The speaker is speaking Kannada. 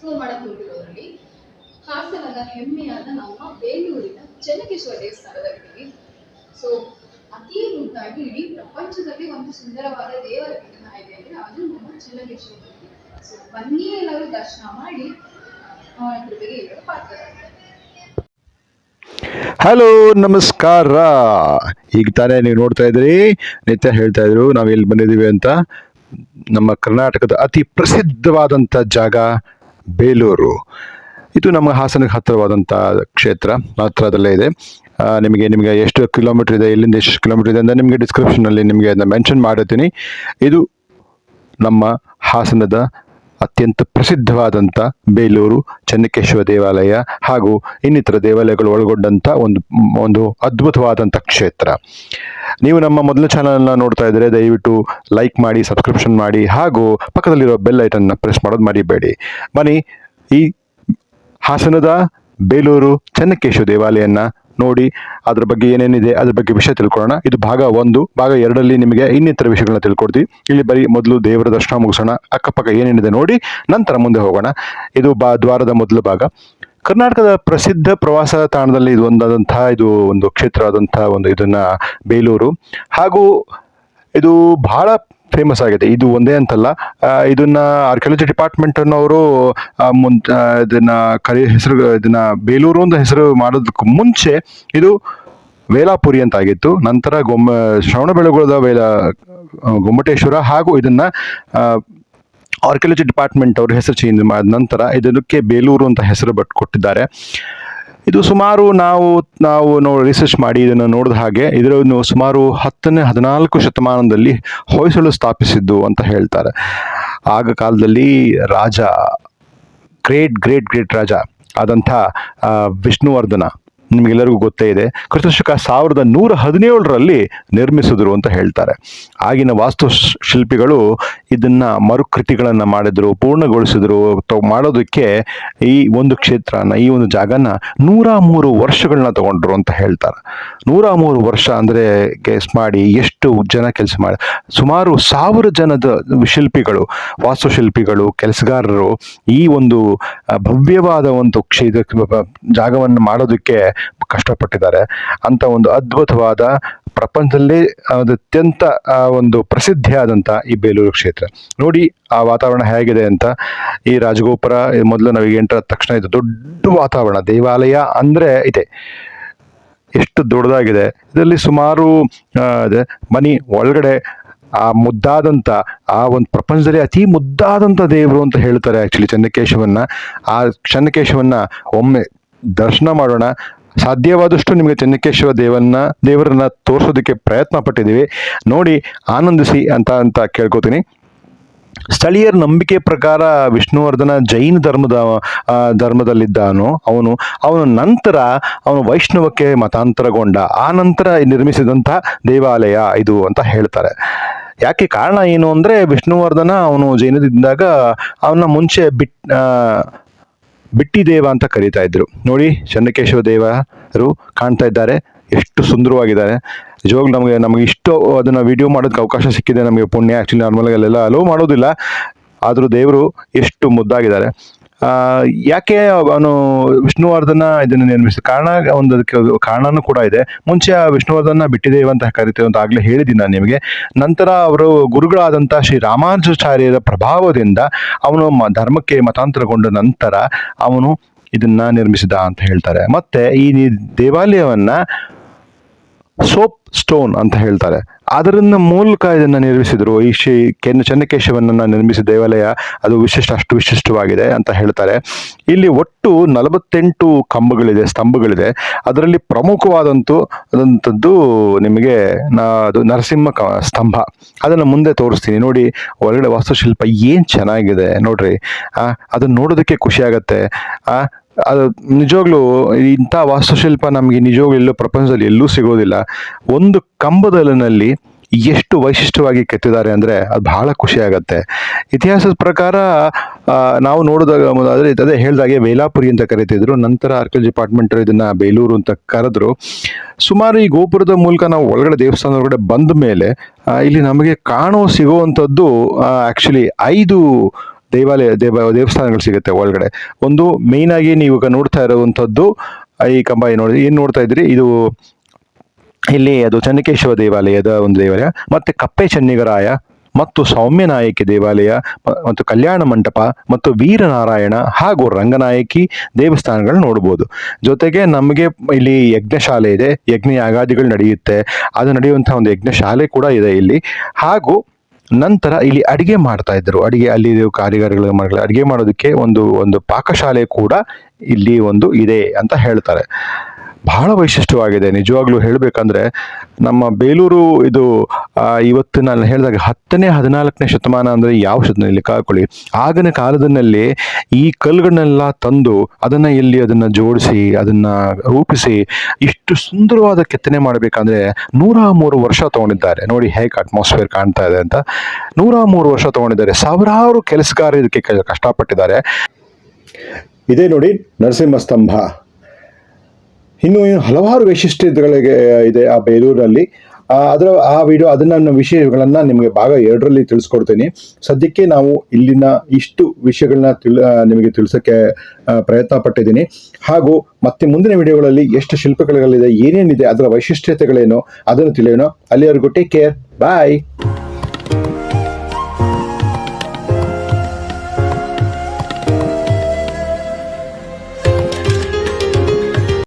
ಎಕ್ಸ್ಪ್ಲೋರ್ ಮಾಡಕ್ ಹೋಗಿರೋದ್ರಲ್ಲಿ ಹಾಸನದ ಹೆಮ್ಮೆಯಾದ ನಮ್ಮ ಬೇಲೂರಿನ ಚೆನ್ನಕೇಶ್ವರ ದೇವಸ್ಥಾನದಲ್ಲಿದ್ದೀವಿ. ಸೊ ಅತಿ ಮುದ್ದಾಗಿ ಇಡೀ ಪ್ರಪಂಚದಲ್ಲಿ ಒಂದು ಸುಂದರವಾದ ದೇವರ ವಿಗ್ರಹ ಇದೆ ಅಂದ್ರೆ ಅದು ನಮ್ಮ ಚೆನ್ನಕೇಶ್ವರ ಸೊ ಬನ್ನಿ ಎಲ್ಲರೂ ದರ್ಶನ ಮಾಡಿ ಅವನ ಕೃಪೆಗೆ ಎಲ್ಲರೂ ಪಾತ್ರರಾಗ್ತಾರೆ. ಹಲೋ ನಮಸ್ಕಾರ. ಈಗ ತಾನೇ ನೀವು ನೋಡ್ತಾ ಇದ್ರಿ ನಿತ್ಯ ಹೇಳ್ತಾ ಇದ್ರು, ನಾವು ಎಲ್ಲಿ ಬಂದಿದ್ದೀವಿ ಅಂತ. ನಮ್ಮ ಕರ್ನಾಟಕದ ಅತಿ ಪ್ರಸಿದ್ಧವಾದಂಥ ಜಾಗ ಬೇಲೂರು. ಇದು ನಮ್ಮ ಹಾಸನಕ್ಕೆ ಹತ್ತಿರವಾದಂಥ ಕ್ಷೇತ್ರ ಹತ್ರದಲ್ಲೇ ಇದೆ. ನಿಮಗೆ ನಿಮಗೆ ಎಷ್ಟು ಕಿಲೋಮೀಟರ್ ಇದೆ ಇಲ್ಲಿಂದ ಎಷ್ಟು ಕಿಲೋಮೀಟರ್ ಇದೆ ಅಂತ ನಿಮಗೆ ಡಿಸ್ಕ್ರಿಪ್ಷನಲ್ಲಿ ನಿಮಗೆ ಮೆನ್ಷನ್ ಮಾಡಿರ್ತೀನಿ. ಇದು ನಮ್ಮ ಹಾಸನದ ಅತ್ಯಂತ ಪ್ರಸಿದ್ಧವಾದಂಥ ಬೇಲೂರು ಚೆನ್ನಕೇಶ್ವರ ದೇವಾಲಯ ಹಾಗೂ ಇನ್ನಿತರ ದೇವಾಲಯಗಳು ಒಳಗೊಂಡಂಥ ಒಂದು ಒಂದು ಅದ್ಭುತವಾದಂಥ ಕ್ಷೇತ್ರ. ನೀವು ನಮ್ಮ ಮೊದಲ ಚಾನಲ್ನ ನೋಡ್ತಾ ಇದ್ದರೆ ದಯವಿಟ್ಟು ಲೈಕ್ ಮಾಡಿ ಸಬ್ಸ್ಕ್ರಿಪ್ಷನ್ ಮಾಡಿ ಹಾಗೂ ಪಕ್ಕದಲ್ಲಿರೋ ಬೆಲ್ ಐಟನ್ನ ಪ್ರೆಸ್ ಮಾಡೋದು ಮರಿಬೇಡಿ. ಬನ್ನಿ, ಈ ಹಾಸನದ ಬೇಲೂರು ಚೆನ್ನಕೇಶ್ವರ ದೇವಾಲಯನ ನೋಡಿ, ಅದ್ರ ಬಗ್ಗೆ ಏನೇನಿದೆ, ಅದ್ರ ಬಗ್ಗೆ ವಿಷಯ ತಿಳ್ಕೊಳ್ಳೋಣ. ಇದು ಭಾಗ ಒಂದು. ಭಾಗ ಎರಡಲ್ಲಿ ನಿಮಗೆ ಇನ್ನಿತರ ವಿಷಯಗಳನ್ನ ತಿಳ್ಕೊಡ್ತೀವಿ. ಇಲ್ಲಿ ಬರೀ ಮೊದಲು ದೇವರ ದರ್ಶನ ಮುಗಿಸೋಣ. ಅಕ್ಕಪಕ್ಕ ಏನೇನಿದೆ ನೋಡಿ, ನಂತರ ಮುಂದೆ ಹೋಗೋಣ. ಇದು ಬಾ, ದ್ವಾರದ ಮೊದಲ ಭಾಗ. ಕರ್ನಾಟಕದ ಪ್ರಸಿದ್ಧ ಪ್ರವಾಸ ತಾಣದಲ್ಲಿ ಇದು ಒಂದಾದಂತಹ ಇದು ಒಂದು ಕ್ಷೇತ್ರ ಆದಂತಹ ಒಂದು ಇದನ್ನ ಬೇಲೂರು. ಹಾಗೂ ಇದು ಬಹಳ ಫೇಮಸ್ ಆಗಿದೆ. ಇದು ಒಂದೇ ಅಂತಲ್ಲ. ಇದನ್ನ ಆರ್ಕಿಯಾಲಜಿ ಡಿಪಾರ್ಟ್ಮೆಂಟ್ ಅನ್ನೋರು ಇದನ್ನ ಕರಿ, ಹೆಸರು, ಇದನ್ನ ಬೇಲೂರು ಅಂತ ಹೆಸರು ಮಾಡೋದಕ್ಕೂ ಮುಂಚೆ ಇದು ವೇಲಾಪುರಿ ಅಂತ ಆಗಿತ್ತು. ನಂತರ ಗೊಮ್ಮ ಶ್ರವಣಬೆಳಗೊಳದ ವೇಲ ಗೊಮ್ಮಟೇಶ್ವರ ಹಾಗೂ ಇದನ್ನ ಆರ್ಕಿಯಾಲಜಿ ಡಿಪಾರ್ಟ್ಮೆಂಟ್ ಅವರು ಹೆಸರು ಚೇಂಜ್ ಮಾಡಿದ ನಂತರ ಇದಕ್ಕೆ ಬೇಲೂರು ಅಂತ ಹೆಸರು ಬಟ್ ಕೊಟ್ಟಿದ್ದಾರೆ. ಇದು ಸುಮಾರು ನಾವು ನಾವು ನೋ ರಿಸರ್ಚ್ ಮಾಡಿ ಇದನ್ನು ನೋಡಿದ ಹಾಗೆ ಇದರನ್ನು ಸುಮಾರು ಹತ್ತನೇ, ಹದಿನಾಲ್ಕು ಶತಮಾನದಲ್ಲಿ ಹೊಯ್ಸಳು ಸ್ಥಾಪಿಸಿದ್ದು ಅಂತ ಹೇಳ್ತಾರೆ. ಆಗ ಕಾಲದಲ್ಲಿ ರಾಜ ಗ್ರೇಟ್ ಗ್ರೇಟ್ ಗ್ರೇಟ್ ರಾಜ ಆದಂಥ ವಿಷ್ಣುವರ್ಧನ. ನಿಮಗೆಲ್ಲರಿಗೂ ಗೊತ್ತೇ ಇದೆ. ಕ್ರಿಸ್ತಶಕ ಸಾವಿರದ ನೂರ ಹದಿನೇಳರಲ್ಲಿ ನಿರ್ಮಿಸಿದ್ರು ಅಂತ ಹೇಳ್ತಾರೆ. ಆಗಿನ ವಾಸ್ತು ಶಿಲ್ಪಿಗಳು ಇದನ್ನ ಮರುಕೃತಿಗಳನ್ನು ಮಾಡಿದ್ರು, ಪೂರ್ಣಗೊಳಿಸಿದ್ರು. ಮಾಡೋದಕ್ಕೆ ಈ ಒಂದು ಕ್ಷೇತ್ರನ, ಈ ಒಂದು ಜಾಗನ ನೂರ ಮೂರು ವರ್ಷಗಳನ್ನ ತಗೊಂಡ್ರು ಅಂತ ಹೇಳ್ತಾರೆ. ನೂರ ಮೂರು ವರ್ಷ ಅಂದರೆ ಕೇಸ್ ಮಾಡಿ ಎಷ್ಟು ಜನ ಕೆಲಸ ಮಾಡಿ, ಸುಮಾರು ಸಾವಿರ ಜನದ ಶಿಲ್ಪಿಗಳು ವಾಸ್ತುಶಿಲ್ಪಿಗಳು ಕೆಲಸಗಾರರು ಈ ಒಂದು ಭವ್ಯವಾದ ಒಂದು ಕ್ಷೇತ್ರ ಜಾಗವನ್ನು ಮಾಡೋದಕ್ಕೆ ಕಷ್ಟಪಟ್ಟಿದ್ದಾರೆ. ಅಂತ ಒಂದು ಅದ್ಭುತವಾದ ಪ್ರಪಂಚದಲ್ಲಿ ಅತ್ಯಂತ ಒಂದು ಪ್ರಸಿದ್ಧಿಯಾದಂಥ ಈ ಬೇಲೂರು ಕ್ಷೇತ್ರ. ನೋಡಿ ಆ ವಾತಾವರಣ ಹೇಗಿದೆ ಅಂತ. ಈ ರಾಜಗೋಪುರ ಮೊದಲು ನಾವು ಎಂಟರ ತಕ್ಷಣ ಇದು ದೊಡ್ಡ ವಾತಾವರಣ. ದೇವಾಲಯ ಅಂದರೆ ಇದೆ. ಎಷ್ಟು ದೊಡ್ಡದಾಗಿದೆ. ಇದರಲ್ಲಿ ಸುಮಾರು ಮನಿ ಒಳಗಡೆ ಆ ಮುದ್ದಾದಂಥ, ಆ ಒಂದು ಪ್ರಪಂಚದಲ್ಲಿ ಅತಿ ಮುದ್ದಾದಂಥ ದೇವರು ಅಂತ ಹೇಳ್ತಾರೆ ಆ್ಯಕ್ಚುಲಿ ಚನ್ನಕೇಶವನ್ನ. ಆ ಚನ್ನಕೇಶವನ್ನ ಒಮ್ಮೆ ದರ್ಶನ ಮಾಡೋಣ. ಸಾಧ್ಯವಾದಷ್ಟು ನಿಮಗೆ ಚೆನ್ನಕೇಶ್ವರ ದೇವನ್ನ, ದೇವರನ್ನ ತೋರಿಸೋದಕ್ಕೆ ಪ್ರಯತ್ನ ಪಟ್ಟಿದ್ದೀವಿ. ನೋಡಿ, ಆನಂದಿಸಿ ಅಂತ ಅಂತ ಕೇಳ್ಕೊತೀನಿ. ಸ್ಥಳೀಯರ ನಂಬಿಕೆ ಪ್ರಕಾರ ವಿಷ್ಣುವರ್ಧನ ಜೈನ ಧರ್ಮದ ಧರ್ಮದಲ್ಲಿದ್ದಾನೋ, ಅವನು, ಅವನ ನಂತರ ಅವನು ವೈಷ್ಣವಕ್ಕೆ ಮತಾಂತರಗೊಂಡ, ಆ ನಂತರ ನಿರ್ಮಿಸಿದಂಥ ದೇವಾಲಯ ಇದು ಅಂತ ಹೇಳ್ತಾರೆ. ಯಾಕೆ ಕಾರಣ ಏನು ಅಂದರೆ ವಿಷ್ಣುವರ್ಧನ ಅವನು ಜೈನದಿದ್ದಾಗ ಅವನ ಮುಂಚೆ ಬಿಟ್ ಬಿಟ್ಟಿ ದೇವ ಅಂತ ಕರೀತಾ ಇದ್ರು. ನೋಡಿ ಚನ್ನಕೇಶವ ದೇವರು ಕಾಣ್ತಾ ಇದ್ದಾರೆ. ಎಷ್ಟು ಸುಂದರವಾಗಿದ್ದಾರೆ. ಜೋಗ ನಮಗೆ ನಮಗೆ ಇಷ್ಟು ಅದನ್ನ ವಿಡಿಯೋ ಮಾಡೋದಕ್ಕೆ ಅವಕಾಶ ಸಿಕ್ಕಿದೆ. ನಮಗೆ ಪುಣ್ಯ. ಆ್ಯಕ್ಚುಲಿ ನಾರ್ಮಲ್ ಅಲ್ಲೆಲ್ಲ ಅಲೋ ಮಾಡೋದಿಲ್ಲ. ಆದರೂ ದೇವರು ಎಷ್ಟು ಮುದ್ದಾಗಿದ್ದಾರೆ. ಯಾಕೆ ಅವನು ವಿಷ್ಣುವರ್ಧನ ಇದನ್ನು ನಿರ್ಮಿಸಿದ ಕಾರಣ? ಒಂದು ಅದಕ್ಕೆ ಕಾರಣನೂ ಕೂಡ ಇದೆ. ಮುಂಚೆ ಆ ವಿಷ್ಣುವರ್ಧನ ಬಿಟ್ಟಿದೇವ ಅಂತ ಕರಿತೇವೆ ಅಂತ ಆಗಲೇ ಹೇಳಿದ್ದೀನಿ ನಾನು ನಿಮಗೆ. ನಂತರ ಅವರು ಗುರುಗಳಾದಂಥ ಶ್ರೀ ರಾಮಾನುಜಾಚಾರ್ಯರ ಪ್ರಭಾವದಿಂದ ಅವನು ಧರ್ಮಕ್ಕೆ ಮತಾಂತರಗೊಂಡ ನಂತರ ಅವನು ಇದನ್ನ ನಿರ್ಮಿಸಿದ ಅಂತ ಹೇಳ್ತಾರೆ. ಮತ್ತೆ ಈ ದೇವಾಲಯವನ್ನ ಸೋಪ್ ಸ್ಟೋನ್ ಅಂತ ಹೇಳ್ತಾರೆ. ಅದರಿಂದ ಮೂಲಕ ಇದನ್ನು ನಿರ್ಮಿಸಿದ್ರು. ಈ ಶ್ರೀ ಕೆನ್ನ ಚೆನ್ನಕೇಶವನನ್ನು ನಿರ್ಮಿಸಿದ ದೇವಾಲಯ ಅದು ವಿಶಿಷ್ಟ, ಅಷ್ಟು ವಿಶಿಷ್ಟವಾಗಿದೆ ಅಂತ ಹೇಳ್ತಾರೆ. ಇಲ್ಲಿ ಒಟ್ಟು ನಲವತ್ತೆಂಟು ಕಂಬಗಳಿದೆ, ಸ್ತಂಭಗಳಿದೆ. ಅದರಲ್ಲಿ ಪ್ರಮುಖವಾದಂತೂ ಅದಂಥದ್ದು ನಿಮಗೆ ನಾ, ಅದು ನರಸಿಂಹ ಕ- ಸ್ತಂಭ. ಅದನ್ನು ಮುಂದೆ ತೋರಿಸ್ತೀನಿ. ನೋಡಿ, ಒಳಗಡೆ ವಾಸ್ತುಶಿಲ್ಪ ಏನು ಚೆನ್ನಾಗಿದೆ ನೋಡ್ರಿ. ಅದನ್ನು ನೋಡೋದಕ್ಕೆ ಖುಷಿ ಆಗತ್ತೆ. ಅದು ನಿಜವಾಗ್ಲೂ ಇಂಥ ವಾಸ್ತುಶಿಲ್ಪ ನಮಗೆ ನಿಜವಾಗ್ಲೂ ಎಲ್ಲೂ ಪ್ರಪಂಚದಲ್ಲಿ ಎಲ್ಲೂ ಸಿಗೋದಿಲ್ಲ. ಒಂದು ಕಂಬದಲ್ಲಿನಲ್ಲಿ ಎಷ್ಟು ವೈಶಿಷ್ಟ್ಯವಾಗಿ ಕೆತ್ತಿದ್ದಾರೆ ಅಂದರೆ ಅದು ಬಹಳ ಖುಷಿ ಆಗುತ್ತೆ. ಇತಿಹಾಸದ ಪ್ರಕಾರ ನಾವು ನೋಡಿದಾಗ ಮೊದಲಾದ್ರೆ ಅದೇ ಹೇಳಿದಾಗೆ ವೇಲಾಪುರಿ ಅಂತ ಕರೀತಿದ್ರು, ನಂತರ ಆರ್ಕಲ್ ಡಿಪಾರ್ಟ್ಮೆಂಟ್ ಇದನ್ನ ಬೇಲೂರು ಅಂತ ಕರೆದ್ರು. ಸುಮಾರು ಈ ಗೋಪುರದ ಮೂಲಕ ನಾವು ಒಳಗಡೆ ದೇವಸ್ಥಾನ ಒಳಗಡೆ ಬಂದ ಮೇಲೆ ಇಲ್ಲಿ ನಮಗೆ ಕಾಣೋ ಸಿಗುವಂಥದ್ದು ಆ್ಯಕ್ಚುಲಿ ಐದು ದೇವಾಲಯ, ದೇವ, ದೇವಸ್ಥಾನಗಳು ಸಿಗುತ್ತೆ ಒಳಗಡೆ. ಒಂದು ಮೇಯ್ನ್ ಆಗಿ ನೀವು ಈಗ ನೋಡ್ತಾ ಇರುವಂಥದ್ದು ಈ ಕಂಬ ನೋಡಿ, ಏನು ನೋಡ್ತಾ ಇದ್ರಿ ಇದು ಇಲ್ಲಿ ಅದು ಚನ್ನಕೇಶವ ದೇವಾಲಯದ ಒಂದು ದೇವಾಲಯ, ಮತ್ತೆ ಕಪ್ಪೆ ಚನ್ನಿಗರಾಯ, ಮತ್ತು ಸೌಮ್ಯನಾಯಕಿ ದೇವಾಲಯ ಮತ್ತು ಕಲ್ಯಾಣ ಮಂಟಪ, ಮತ್ತು ವೀರನಾರಾಯಣ ಹಾಗೂ ರಂಗನಾಯಕಿ ದೇವಸ್ಥಾನಗಳು ನೋಡ್ಬೋದು. ಜೊತೆಗೆ ನಮಗೆ ಇಲ್ಲಿ ಯಜ್ಞಶಾಲೆ ಇದೆ ಯಜ್ಞ ಯಾಗಾದಿಗಳು ನಡೆಯುತ್ತೆ. ಅದು ನಡೆಯುವಂಥ ಒಂದು ಯಜ್ಞಶಾಲೆ ಕೂಡ ಇದೆ ಇಲ್ಲಿ. ಹಾಗೂ ನಂತರ ಇಲ್ಲಿ ಅಡಿಗೆ ಮಾಡ್ತಾ ಇದ್ರು ಅಡಿಗೆ ಅಲ್ಲಿ ಕಾರಿಗಾರಿಗಳು ಮಾಡ್ತಾರೆ. ಅಡಿಗೆ ಮಾಡೋದಕ್ಕೆ ಒಂದು ಒಂದು ಪಾಕಶಾಲೆ ಕೂಡ ಇಲ್ಲಿ ಒಂದು ಇದೆ ಅಂತ ಹೇಳ್ತಾರೆ. ಬಹಳ ವೈಶಿಷ್ಟ್ಯವಾಗಿದೆ. ನಿಜವಾಗ್ಲೂ ಹೇಳಬೇಕಂದ್ರೆ ನಮ್ಮ ಬೇಲೂರು ಇದು ಇವತ್ತು ನಾನು ಹೇಳಿದಾಗ ಹತ್ತನೇ, ಹದಿನಾಲ್ಕನೇ ಶತಮಾನ ಅಂದರೆ ಯಾವ ಶತಮಾನ ಕಾಕೊಳ್ಳಿ. ಆಗಿನ ಕಾಲದಲ್ಲಿ ಈ ಕಲ್ಲುಗಳನ್ನೆಲ್ಲ ತಂದು ಅದನ್ನು ಇಲ್ಲಿ ಅದನ್ನು ಜೋಡಿಸಿ, ಅದನ್ನು ರೂಪಿಸಿ ಇಷ್ಟು ಸುಂದರವಾದ ಕೆತ್ತನೆ ಮಾಡಬೇಕಂದ್ರೆ ನೂರ ಮೂರು ವರ್ಷ ತಗೊಂಡಿದ್ದಾರೆ. ನೋಡಿ ಹೇಗೆ ಅಟ್ಮಾಸ್ಫಿಯರ್ ಕಾಣ್ತಾ ಇದೆ ಅಂತ. ನೂರ ಮೂರು ವರ್ಷ ತಗೊಂಡಿದ್ದಾರೆ. ಸಾವಿರಾರು ಕೆಲಸಗಾರ ಇದಕ್ಕೆ ಕಷ್ಟಪಟ್ಟಿದ್ದಾರೆ. ಇದೇ ನೋಡಿ ನರಸಿಂಹ ಸ್ತಂಭ. ಇನ್ನು ಏನು ಹಲವಾರು ವೈಶಿಷ್ಟ್ಯತೆಗಳಿಗೆ ಇದೆ ಆ ಬೇಲೂರಲ್ಲಿ. ಅದರ, ಆ ವಿಡಿಯೋ, ಅದನ್ನು ನನ್ನ ವಿಷಯಗಳನ್ನ ನಿಮಗೆ ಭಾಗ ಎರಡರಲ್ಲಿ ತಿಳಿಸ್ಕೊಡ್ತೀನಿ. ಸದ್ಯಕ್ಕೆ ನಾವು ಇಲ್ಲಿನ ಇಷ್ಟು ವಿಷಯಗಳನ್ನ ತಿಳ ನಿಮಗೆ ತಿಳಿಸೋಕ್ಕೆ ಪ್ರಯತ್ನ ಪಟ್ಟಿದ್ದೀನಿ ಹಾಗೂ ಮತ್ತೆ ಮುಂದಿನ ವಿಡಿಯೋಗಳಲ್ಲಿ ಎಷ್ಟು ಶಿಲ್ಪಕಲೆಗಳಿದೆ, ಏನೇನಿದೆ, ಅದರ ವೈಶಿಷ್ಟ್ಯತೆಗಳೇನು, ಅದನ್ನು ತಿಳಿಯೋಣ. ಅಲ್ಲಿವರೆಗೂ ಟೇಕ್ ಕೇರ್ ಬಾಯ್